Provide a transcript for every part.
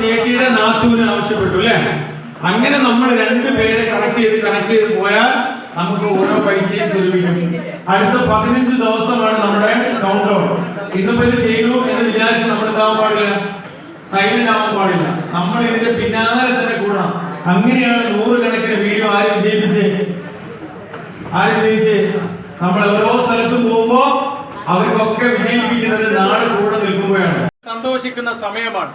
ചേച്ചിയുടെ നാസ്തുവിന് ആവശ്യപ്പെട്ടു അല്ലെ? അങ്ങനെ നമ്മൾ രണ്ട് പേരെ കണക്ട് ചെയ്ത് കണക്ട് ചെയ്ത് പോയാൽ നമുക്ക് ഓരോ പൈസയും ചെലവിക്കും അടുത്ത പതിനഞ്ച് ദിവസമാണ് നമ്മുടെ കൗണ്ട് ഡൗൺ ഇന്നിപ്പോ ഇത് ചെയ്തു എന്ന് വിചാരിച്ച് നമ്മൾ ഇതാവാൻ പാടില്ല. സൈലന്റ് ആവാൻ പാടില്ല. നമ്മൾ ഇതിന്റെ പിന്നാലെ തന്നെ കൂടണം. അങ്ങനെയാണ് നൂറുകണക്കിന് വീഡിയോ ആര് വിജയിപ്പിച്ചേ ആര് വിജയിച്ചേ നമ്മൾ ഓരോ സ്ഥലത്തും പോകുമ്പോ അവർക്കൊക്കെ വിജയിപ്പിക്കുന്നത് നാട് കൂടെ നിൽക്കുമ്പോഴാണ് സന്തോഷിക്കുന്ന സമയമാണ്.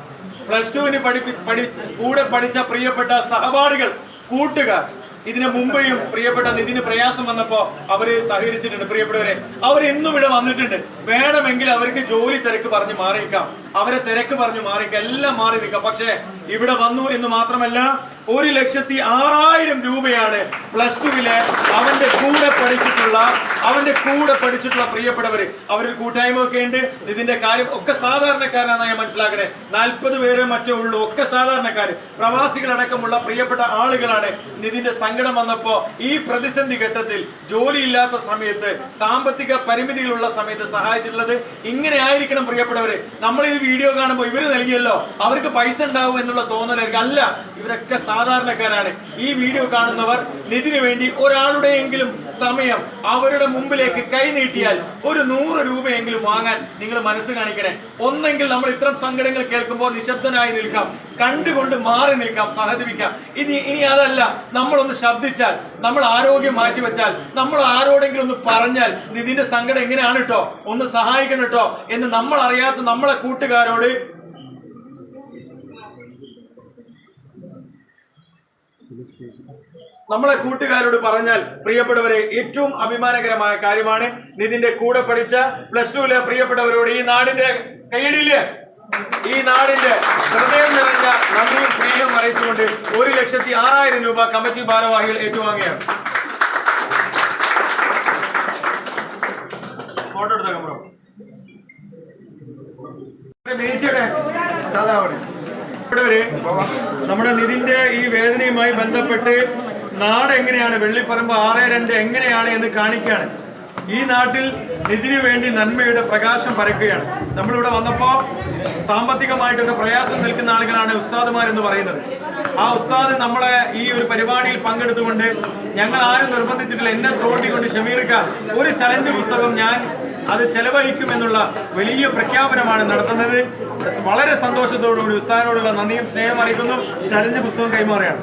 പ്ലസ് ടുവിന് പഠി കൂടെ പഠിച്ച പ്രിയപ്പെട്ട സഹപാഠികൾ കൂട്ടുകാർ. ഇതിനു മുമ്പെയും പ്രിയപ്പെട്ട നിതിന് പ്രയാസം വന്നപ്പോ അവർ സഹകരിച്ചിട്ടുണ്ട്. പ്രിയപ്പെട്ടവരെ അവർ എന്നും ഇവിടെ വന്നിട്ടുണ്ട്. വേണമെങ്കിൽ അവർക്ക് ജോലി തിരക്ക് പറഞ്ഞ് മാറിയിക്കാം. അവരെ തിരക്ക് പറഞ്ഞ് മാറിയിക്കാം. എല്ലാം മാറി നിൽക്കാം. പക്ഷേ ഇവിടെ വന്നു എന്ന് മാത്രമല്ല ഒരു ലക്ഷത്തി ആറായിരം രൂപയാണ് പ്ലസ് ടുവിൽ അവന്റെ കൂടെ പഠിച്ചിട്ടുള്ള അവന്റെ കൂടെ പഠിച്ചിട്ടുള്ള പ്രിയപ്പെട്ടവര്. അവരൊരു കൂട്ടായ്മ ഒക്കെ ഉണ്ട്. ഇതിന്റെ കാര്യം ഒക്കെ സാധാരണക്കാരാണെന്ന് ഞാൻ മനസ്സിലാക്കണേ. നാൽപ്പത് പേരെ മറ്റേ ഉള്ളൂ ഒക്കെ സാധാരണക്കാര്. പ്രവാസികളടക്കമുള്ള പ്രിയപ്പെട്ട ആളുകളാണ്. നിതിന്റെ സങ്കടം വന്നപ്പോ ഈ പ്രതിസന്ധി ഘട്ടത്തിൽ ജോലിയില്ലാത്ത സമയത്ത് സാമ്പത്തിക പരിമിതികളുള്ള സമയത്ത് സഹായിച്ചിട്ടുള്ളത് ഇങ്ങനെ ആയിരിക്കണം പ്രിയപ്പെട്ടവര്. നമ്മൾ ഈ വീഡിയോ കാണുമ്പോൾ ഇവർ നൽകിയല്ലോ. അവർക്ക് പൈസ ഉണ്ടാവും എന്നുള്ള തോന്നലായിരിക്കും. അല്ല ഇവരൊക്കെ സാധാരണക്കാരാണ്. ഈ വീഡിയോ കാണുന്നവർ നിതിന് വേണ്ടി ഒരാളുടെയെങ്കിലും സമയം അവരുടെ മുമ്പിലേക്ക് കൈ നീട്ടിയാൽ ഒരു നൂറ് രൂപയെങ്കിലും വാങ്ങാൻ നിങ്ങൾ മനസ്സ് കാണിക്കണേ. ഒന്നെങ്കിൽ നമ്മൾ ഇത്തരം സങ്കടങ്ങൾ കേൾക്കുമ്പോൾ നിശബ്ദനായി നിൽക്കാം. കണ്ടുകൊണ്ട് മാറി നിൽക്കാം സഹതിപ്പിക്കാം ഇനി ഇനി അതല്ല. നമ്മളൊന്ന് ശബ്ദിച്ചാൽ നമ്മൾ ആരോഗ്യം മാറ്റിവെച്ചാൽ നമ്മൾ ആരോടെങ്കിലും ഒന്ന് പറഞ്ഞാൽ നിതിന്റെ സങ്കടം എങ്ങനെയാണ് കേട്ടോ ഒന്ന് സഹായിക്കണം കേട്ടോ എന്ന് നമ്മൾ അറിയാത്ത നമ്മളെ കൂട്ടുകാരോട് നമ്മളെ കൂട്ടുകാരോട് പറഞ്ഞാൽ പ്രിയപ്പെട്ടവരെ ഏറ്റവും അഭിമാനകരമായ കാര്യമാണ് നിതിന്റെ കൂടെ പഠിച്ച പ്ലസ് ടുവിലെ പ്രിയപ്പെട്ടവരോട് ഈ നാടിന്റെ കൈയടിയിൽ ഈ നാടിന്റെ ഹൃദയം നിറഞ്ഞ നന്ദിയും സ്നേഹം അറിയിച്ചുകൊണ്ട് ഒരു ലക്ഷത്തി ആറായിരം രൂപ കമ്മിറ്റി ഭാരവാഹികൾ ഏറ്റുവാങ്ങിയാണ് ഫോട്ടോ എടുത്താൽ ബീച്ചിയുടെ പ്രിയപ്പെട്ടവരെ, നമ്മുടെ നിതിന്റെ ഈ വേദനയുമായി ബന്ധപ്പെട്ട് നാട് എങ്ങനെയാണ് വെള്ളിപ്പറമ്പ് ആറ് രണ്ട് എങ്ങനെയാണ് എന്ന് കാണിക്കുകയാണ്. ഈ നാട്ടിൽ നിതിനു വേണ്ടി നന്മയുടെ പ്രകാശം പരക്കുകയാണ്. നമ്മളിവിടെ വന്നപ്പോ സാമ്പത്തികമായിട്ടൊക്കെ പ്രയാസം നിൽക്കുന്ന ആളുകളാണ് ഉസ്താദുമാർ എന്ന് പറയുന്നത്. ആ ഉസ്താദ് നമ്മളെ ഈ ഒരു പരിപാടിയിൽ പങ്കെടുത്തുകൊണ്ട് ഞങ്ങൾ ആരും നിർബന്ധിച്ചിട്ടില്ല. എന്നെ തോണ്ടിക്കൊണ്ട് ഷമീർക്കാൻ ഒരു ചലഞ്ച് പുസ്തകം ഞാൻ അത് ചെലവഴിക്കുമെന്നുള്ള വലിയ പ്രഖ്യാപനമാണ് നടത്തുന്നത്. വളരെ സന്തോഷത്തോടുകൂടി ഉസ്താദിനോടുള്ള നന്ദിയും സ്നേഹം അറിയിക്കുന്നു. ചലഞ്ച് പുസ്തകം കൈമാറുകയാണ്.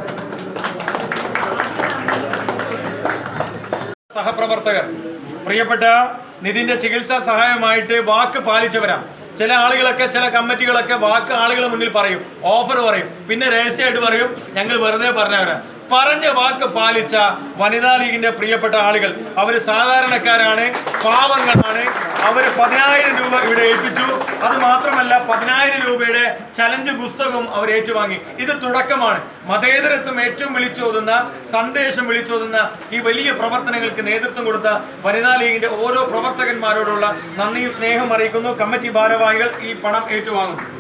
സഹപ്രവർത്തകർ പ്രിയപ്പെട്ട നിതിന്റെ ചികിത്സാ സഹായമായിട്ട് വാക്ക് പാലിച്ചവരാ. ചില ആളുകളൊക്കെ ചില കമ്മിറ്റികളൊക്കെ വാക്ക് ആളുകളെ മുന്നിൽ പറയും ഓഫർ പറയും പിന്നെ രഹസ്യമായിട്ട് പറയും ഞങ്ങൾ വെറുതെ പറഞ്ഞവരാ. പറഞ്ഞ വാക്ക് പാലിച്ച വനിതാ ലീഗിന്റെ പ്രിയപ്പെട്ട ആളുകൾ. അവർ സാധാരണക്കാരാണ് പാവങ്ങളാണ്. അവർ പതിനായിരം രൂപ ഇവിടെ ഏൽപ്പിച്ചു. അത് മാത്രമല്ല പതിനായിരം രൂപയുടെ ചലഞ്ച് പുസ്തകവും അവർ ഏറ്റുവാങ്ങി. ഇത് തുടക്കമാണ്. മതേതരത്വം ഏറ്റവും വിളിച്ചോതുന്ന സന്ദേശം വിളിച്ചോതുന്ന ഈ വലിയ പ്രവർത്തനങ്ങൾക്ക് നേതൃത്വം കൊടുത്ത വനിതാ ലീഗിന്റെ ഓരോ പ്രവർത്തകന്മാരോടുള്ള നന്ദിയും സ്നേഹം അറിയിക്കുന്നു. കമ്മിറ്റി ഭാരവാഹികൾ ഈ പണം ഏറ്റുവാങ്ങും.